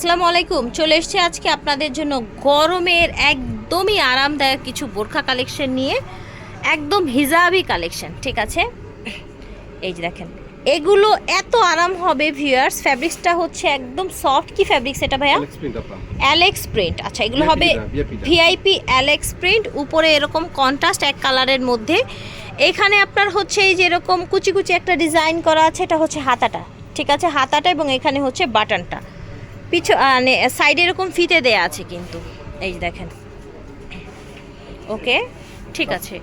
আসসালামু আলাইকুম। চলে এসেছি আজকে আপনাদের জন্য গরমের একদমই আরামদায়ক কিছু বোরখা কালেকশন নিয়ে। একদম হিজাবি কালেকশন ঠিক আছে? এই যে দেখেন এগুলো এত আরাম হবে ভিউয়ার্স ফ্যাব্রিক্সটা হচ্ছে একদম সফট কি ফ্যাব্রিক্স এটা ভাইয়া। অ্যালেক্স প্রিন্ট আচ্ছা এগুলো হবে। ভিআইপি অ্যালেক্স প্রিন্ট উপরে এরকম কন্ট্রাস্ট এক কালারের মধ্যে। এখানে আপনার হচ্ছে এই যে এরকম কুচি কুচি একটা ডিজাইন করা আছে এটা হচ্ছে হাতাটা ঠিক আছে? হাতাটা এবং এখানে হচ্ছে বাটনটা পিছু মানে সাইডে এরকম ফিতে দেয়া আছে কিন্তু। এই দেখেন। ওকে ঠিক আছে।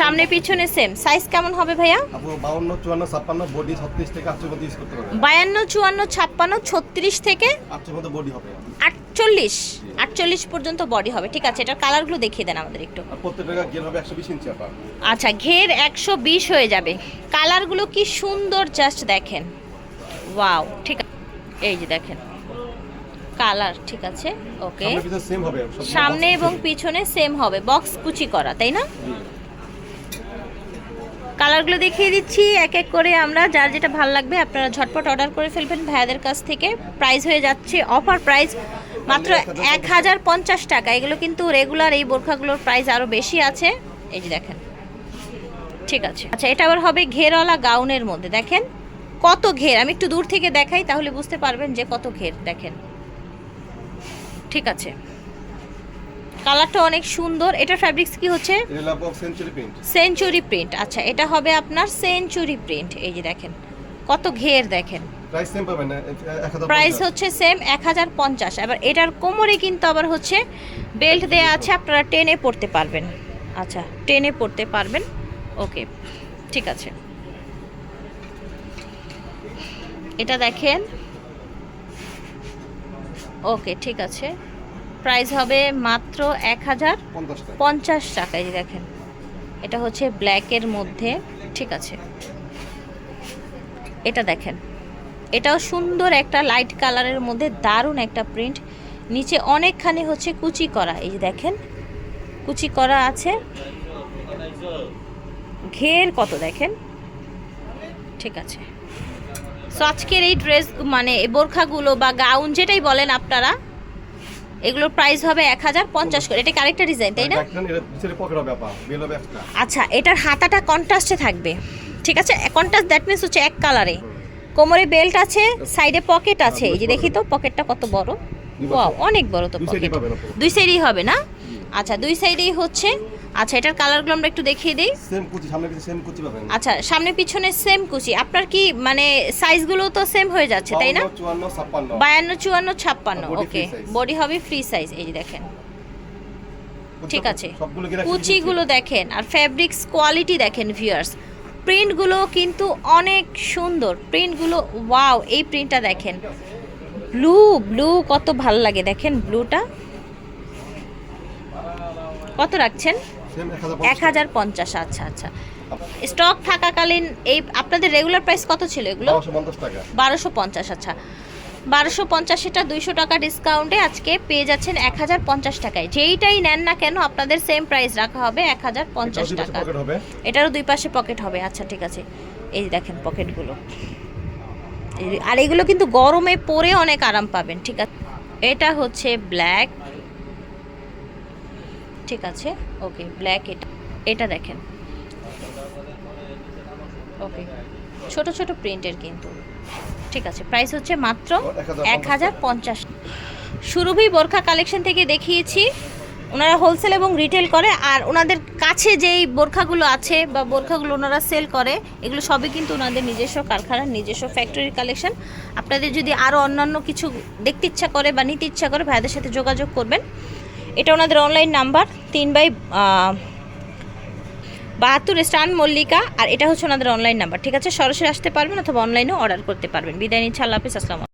সামনে পিছনে সেম সাইজ কেমন হবে ভাইয়া? 52, 54, 56, body 36 থেকে 38 পর্যন্ত use করতে পারবেন। বায়ান্ন চুয়ান্ন ছাপ্পান্ন ছত্রিশ থেকে 38 পর্যন্ত body হবে। আটচল্লিশ। আটচল্লিশ পর্যন্ত বডি হবে। ঠিক আছে এটার কালারগুলো দেখিয়ে দেন আমাদের একটু। প্রত্যেকটা গের হবে 120 ইঞ্চি আপা। আচ্ছা ঘের একশো বিশ হয়ে যাবে। কালারগুলো কি সুন্দর জাস্ট দেখেন। ওয়াও ঠিক আছে এই যে দেখেন। কালার ঠিক আছে? ওকে। সামনে এবং পিছনে। সেম হবে। বক্স কুচি করা তাই না? কালারগুলো দেখিয়ে দিচ্ছি এক এক করে আমরা। যার যেটা ভালো লাগবে আপনারা ঝটপট অর্ডার করে ফেলবেন। ভাইয়াদের কাছ থেকে প্রাইস হয়ে যাচ্ছে অফার প্রাইস মাত্র এক হাজার পঞ্চাশ। টাকা। এগুলো কিন্তু রেগুলার এই বোরখাগুলোর প্রাইস আরও বেশি আছে। এই যে দেখেন। ঠিক আছে। আচ্ছা এটা আবার হবে ঘেরওয়ালা গাউনের মধ্যে। দেখেন কত ঘের। আমি একটু দূর থেকে দেখাই তাহলে বুঝতে পারবেন যে কত ঘের। দেখেন। ঠিক আছে। কালারটা অনেক সুন্দর। এটা ফ্যাব্রিক্স কি হচ্ছে। সেঞ্চুরি প্রিন্ট আচ্ছা এটা হবে আপনার সেঞ্চুরি প্রিন্ট এই যে দেখেন কত ঘের দেখেন। প্রাইস হচ্ছে সেম এক হাজার পঞ্চাশ। এবার এটার কোমরে কিন্তু আবার হচ্ছে বেল্ট দেয়া আছে আপনারা টেনে পড়তে পারবেন। আচ্ছা টেনে পড়তে পারবেন। ওকে ঠিক আছে। এটা দেখেন। ওকে ঠিক আছে। প্রাইস হবে মাত্র এক হাজার পঞ্চাশ টাকা। এই দেখেন। এটা হচ্ছে ব্ল্যাকের মধ্যে ঠিক আছে। এটা দেখেন। এটাও সুন্দর একটা লাইট কালারের মধ্যে দারুণ একটা প্রিন্ট। নিচে অনেকখানি হচ্ছে কুচি করা এই যে দেখেন। কুচি করা আছে। ঘের কত দেখেন? ঠিক আছে। সো আজকের এই ড্রেস মানে বোরখাগুলো বা গাউন যেটাই বলেন আপনারা এগুলোর প্রাইস হবে এক হাজার পঞ্চাশ করে। এটা আরেকটা ডিজাইন তাই না? একটা। আচ্ছা এটার হাতাটা কন্ট্রাস্টে থাকবে ঠিক আছে? কন্ট্রাস্ট দ্যাট মিনস হচ্ছে এক কালারে কোমরে বেল্ট আছে সাইডে পকেট আছে। এই যে দেখি তো পকেটটা কত বড়? অনেক বড় তো পকেট। দুই সাইডেই হবে না? আচ্ছা দুই সাইডেই হচ্ছে আচ্ছা এটার কালারগুলো আমরা একটু দেখিয়ে দিই। Same কুচি, সামনে পিছে same কুচি পাবেন। আচ্ছা সামনে পিছনে সেম কুচি। আপনার কি মানে সাইজগুলো তো সেম হয়ে যাচ্ছে তাই না? 52, 54, 56 বায়ান্ন চুয়ান্ন ছাপ্পান্ন আর body ওকে বডি হবে ফ্রি সাইজ এই যে দেখেন। ঠিক আছে। সবগুলো গের 120 কুচিগুলো দেখেন আর ফ্যাব্রিক্স কোয়ালিটি দেখেন ভিউয়ার্স প্রিন্টগুলো কিন্তু অনেক সুন্দর। প্রিন্টগুলো ওয়াও এই প্রিন্টটা দেখেন। ব্লু ব্লু কত ভালো লাগে দেখেন ব্লুটা কত রাখছেন? Same 1050 এক হাজার পঞ্চাশ। আচ্ছা আচ্ছা। স্টক থাকাকালীন এই আপনাদের রেগুলার প্রাইস কত ছিল এগুলো? 1250 বারোশো পঞ্চাশ আচ্ছা। বারোশো পঞ্চাশ এটা দুইশো টাকা ডিসকাউন্টে আজকে পেয়ে যাচ্ছেন এক হাজার পঞ্চাশ টাকায়। যেইটাই নেন না কেন আপনাদের সেম প্রাইস রাখা হবে এক হাজার পঞ্চাশ টাকা। এটারও দুই পাশে পকেট হবে আচ্ছা ঠিক আছে। এই দেখেন পকেটগুলো আর এগুলো কিন্তু গরমে পরে অনেক আরাম পাবেন ঠিক আছে। এটা হচ্ছে ব্ল্যাক ঠিক আছে। ওকে ব্ল্যাক এটা এটা দেখেন। ওকে ছোট ছোট প্রিন্টের কিন্তু। ঠিক আছে প্রাইস হচ্ছে মাত্র এক হাজার পঞ্চাশ সুরভি বোরখা কালেকশন থেকে দেখিয়েছি। ওনারা হোলসেল এবং রিটেল করে আর ওনাদের কাছে যেই বোরখাগুলো আছে বা বোরখাগুলো ওনারা সেল করে এগুলো সবই কিন্তু ওনাদের নিজস্ব কারখানার নিজস্ব ফ্যাক্টরির কালেকশন আপনাদের যদি আরও অন্যান্য কিছু দেখতে ইচ্ছা করে বা নিতে ইচ্ছা করে ভাইদের সাথে যোগাযোগ করবেন। এটা ওনাদের অনলাইন নাম্বার তিন বাই বাহাত্তর স্টান মল্লিকা, আর এটা হচ্ছে ওনাদের অনলাইন নাম্বার ঠিক আছে? সরাসরি আসতে পারবেন অথবা অনলাইনেও অর্ডার করতে পারবেন। বিদায় নিচ্ছে, আল্লাহ হাফিজ, আসসালাম